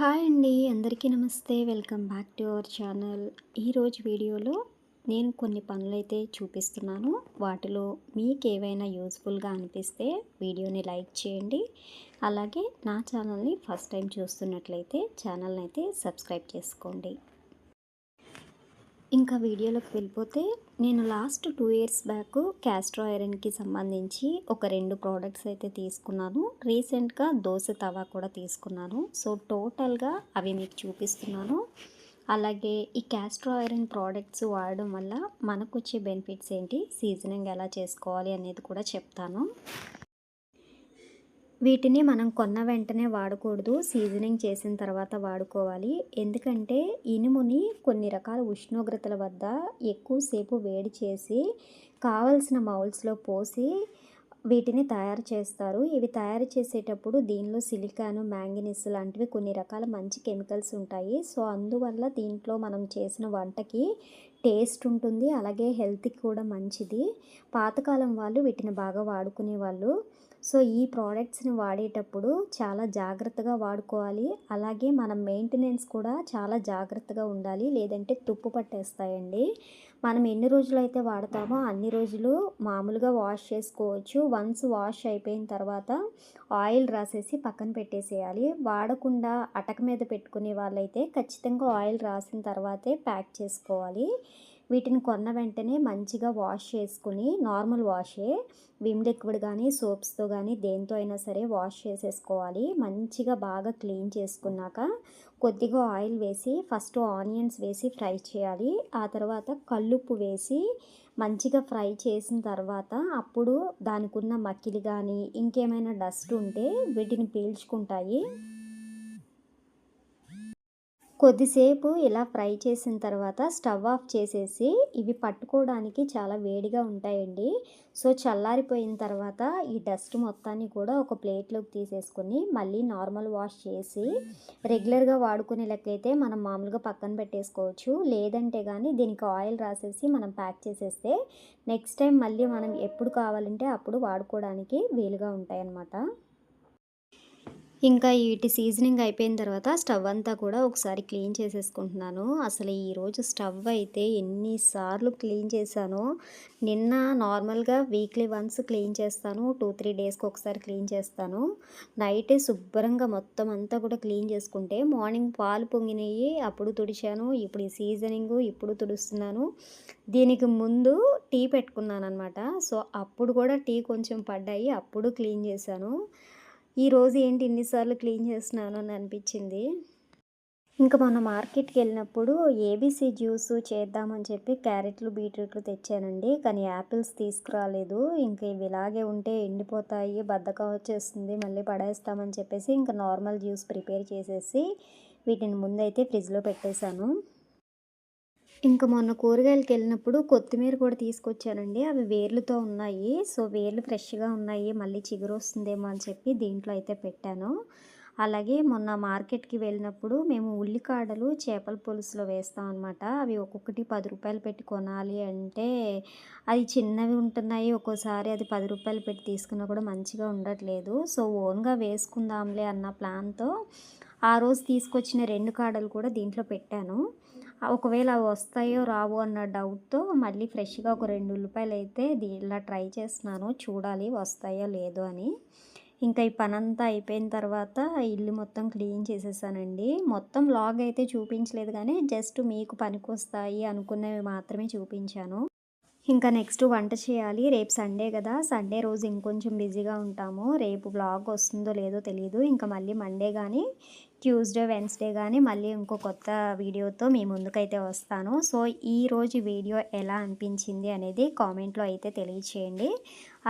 Hi అండి అందరికీ నమస్తే. Welcome back to our channel. ఈరోజు వీడియోలో నేను కొన్ని పనులైతే చూపిస్తున్నాను. వాటిలో మీకు ఏవైనా యూస్ఫుల్గా అనిపిస్తే వీడియోని లైక్ చేయండి. అలాగే నా ఛానల్ని ఫస్ట్ టైం చూస్తున్నట్లయితే ఛానల్ని అయితే సబ్స్క్రైబ్ చేసుకోండి. ఇంకా వీడియోలోకి వెళ్ళిపోతే నేను last two years back cast ఐరన్కి సంబంధించి ఒక రెండు ప్రోడక్ట్స్ అయితే తీసుకున్నాను. రీసెంట్గా దోశ తవా కూడా తీసుకున్నాను. సో టోటల్గా అవి మీకు చూపిస్తున్నాను. అలాగే ఈ క్యాస్ట్రో ఐరన్ ప్రోడక్ట్స్ వాడడం వల్ల మనకు వచ్చే బెనిఫిట్స్ ఏంటి? సీజనింగ్ ఎలా చేసుకోవాలి అనేది కూడా చెప్తాను. వీటిని మనం కొన్న వెంటనే వాడకూడదు. సీజనింగ్ చేసిన తర్వాత వాడుకోవాలి. ఎందుకంటే ఇనుముని కొన్ని రకాల ఉష్ణోగ్రతల వద్ద ఎక్కువసేపు వేడి చేసి కావలసిన మౌల్స్లో పోసి వీటిని తయారు చేస్తారు. ఇవి తయారు చేసేటప్పుడు దీనిలో సిలికాను మ్యాంగనీస్ లాంటివి కొన్ని రకాల మంచి కెమికల్స్ ఉంటాయి. సో అందువల్ల దీంట్లో మనం చేసిన వంటకి టేస్ట్ ఉంటుంది. అలాగే హెల్త్కి కూడా మంచిది. పాతకాలం వాళ్ళు వీటిని బాగా వాడుకునే వాళ్ళు సో ఈ ప్రోడక్ట్స్ని వాడేటప్పుడు చాలా జాగ్రత్తగా వాడుకోవాలి. అలాగే మనం మెయింటెనెన్స్ కూడా చాలా జాగ్రత్తగా ఉండాలి. లేదంటే తుప్పు పట్టేస్తాయండి. మనం ఎన్ని రోజులు అయితే వాడతామో అన్ని రోజులు మామూలుగా వాష్ చేసుకోవచ్చు. వన్స్ వాష్ అయిపోయిన తర్వాత ఆయిల్ రాసేసి పక్కన పెట్టేసేయాలి. వాడకుండా అటక మీద పెట్టుకునే వాళ్ళైతే ఖచ్చితంగా ఆయిల్ రాసిన తర్వాతే ప్యాక్ చేసుకోవాలి. వీటిని కొన్న వెంటనే మంచిగా వాష్ చేసుకుని నార్మల్ వాషే విమ్ లిక్విడ్ కానీ సోప్స్తో కానీ దేంతో అయినా సరే వాష్ చేసేసుకోవాలి. మంచిగా బాగా క్లీన్ చేసుకున్నాక కొద్దిగా ఆయిల్ వేసి ఫస్ట్ ఆనియన్స్ వేసి ఫ్రై చేయాలి. ఆ తర్వాత కల్లుప్పు వేసి మంచిగా ఫ్రై చేసిన తర్వాత అప్పుడు దానికి ఉన్న మక్కిలి కానీ ఇంకేమైనా డస్ట్ ఉంటే వీటిని పీల్చుకుంటాయి. కొద్దిసేపు ఇలా ఫ్రై చేసిన తర్వాత స్టవ్ ఆఫ్ చేసేసి ఇవి పట్టుకోవడానికి చాలా వేడిగా ఉంటాయండి. సో చల్లారిపోయిన తర్వాత ఈ డస్ట్ మొత్తాన్ని కూడా ఒక ప్లేట్లోకి తీసేసుకొని మళ్ళీ నార్మల్ వాష్ చేసి రెగ్యులర్గా వాడుకునే లెక్కైతే మనం మామూలుగా పక్కన పెట్టేసుకోవచ్చు. లేదంటే కానీ దీనికి ఆయిల్ రాసేసి మనం ప్యాక్ చేసేస్తే నెక్స్ట్ టైం మళ్ళీ మనం ఎప్పుడు కావాలంటే అప్పుడు వాడుకోవడానికి వీలుగా ఉంటాయన్నమాట. ఇంకా వీటి సీజనింగ్ అయిపోయిన తర్వాత స్టవ్ అంతా కూడా ఒకసారి క్లీన్ చేసేసుకుంటున్నాను. అసలు ఈరోజు స్టవ్ అయితే ఎన్నిసార్లు క్లీన్ చేశానో నిన్న నార్మల్గా వీక్లీ వన్స్ క్లీన్ చేస్తాను టూ త్రీ డేస్కి ఒకసారి క్లీన్ చేస్తాను. నైట్ శుభ్రంగా మొత్తం అంతా కూడా క్లీన్ చేసుకుంటే మార్నింగ్ పాలు పొంగినవి అప్పుడు తుడిచాను ఇప్పుడు ఈ సీజనింగ్ ఇప్పుడు తుడుస్తున్నాను. దీనికి ముందు టీ పెట్టుకున్నాను అనమాట సో అప్పుడు కూడా టీ కొంచెం పడ్డాయి అప్పుడు క్లీన్ చేశాను. ఈరోజు ఏంటి ఇన్నిసార్లు క్లీన్ చేస్తున్నాను అని అనిపించింది. ఇంకా మొన్న మార్కెట్కి వెళ్ళినప్పుడు ఏబీసీ జ్యూస్ చేద్దామని చెప్పి క్యారెట్లు బీట్రూట్లు తెచ్చానండి. కానీ యాపిల్స్ తీసుకురాలేదు. ఇంకా ఇవి ఇలాగే ఉంటే ఎండిపోతాయి బద్దకం వచ్చేస్తుంది మళ్ళీ పడేస్తామని చెప్పేసి ఇంకా నార్మల్ జ్యూస్ ప్రిపేర్ చేసేసి వీటిని ముందైతే ఫ్రిడ్జ్లో పెట్టేశాను. ఇంకా మొన్న కూరగాయలకి వెళ్ళినప్పుడు కొత్తిమీర కూడా తీసుకొచ్చానండి. అవి వేర్లతో ఉన్నాయి. సో వేర్లు ఫ్రెష్గా ఉన్నాయి. మళ్ళీ చిగురు వస్తుందేమో అని చెప్పి దీంట్లో అయితే పెట్టాను. అలాగే మొన్న మార్కెట్కి వెళ్ళినప్పుడు మేము ఉల్లికాడలు చేపల పులుసులో వేస్తాం అనమాట అవి ఒక్కొక్కటి పది రూపాయలు పెట్టి కొనాలి అంటే అది చిన్నవి ఉంటున్నాయి. ఒక్కోసారి అది పది రూపాయలు పెట్టి తీసుకున్నా కూడా మంచిగా ఉండట్లేదు. సో ఓన్గా వేసుకుందాంలే అన్న ప్లాన్తో ఆ రోజు తీసుకొచ్చిన రెండు కాడలు కూడా దీంట్లో పెట్టాను. ఒకవేళ అవి వస్తాయో రావు అన్న డౌట్తో మళ్ళీ ఫ్రెష్గా ఒక రెండు ఉల్లిపాయలు అయితే ఇలా ట్రై చేస్తున్నాను. చూడాలి వస్తాయో లేదో అని. ఇంకా ఈ పనంతా అయిపోయిన తర్వాత ఇల్లు మొత్తం క్లీన్ చేసేసానండి. మొత్తం లాగ్ అయితే చూపించలేదు కానీ జస్ట్ మీకు పనికొస్తాయి అనుకున్నవి మాత్రమే చూపించాను. ఇంకా నెక్స్ట్ వంట చేయాలి. రేపు సండే కదా. సండే రోజు ఇంకొంచెం బిజీగా ఉంటాము. రేపు బ్లాగ్ వస్తుందో లేదో తెలియదు ఇంకా మళ్ళీ మండే కానీ ట్యూస్డే వెన్స్డే కానీ మళ్ళీ ఇంకో కొత్త వీడియోతో మీ ముందుకైతే వస్తాను. సో ఈ రోజు వీడియో ఎలా అనిపించింది అనేది కామెంట్లో అయితే తెలియచేయండి.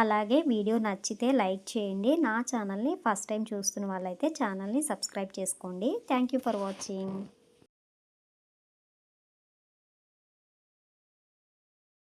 అలాగే వీడియో నచ్చితే లైక్ చేయండి. నా ఛానల్ని ఫస్ట్ టైం చూస్తున్న వాళ్ళైతే ఛానల్ని సబ్స్క్రైబ్ చేసుకోండి. Thank for watching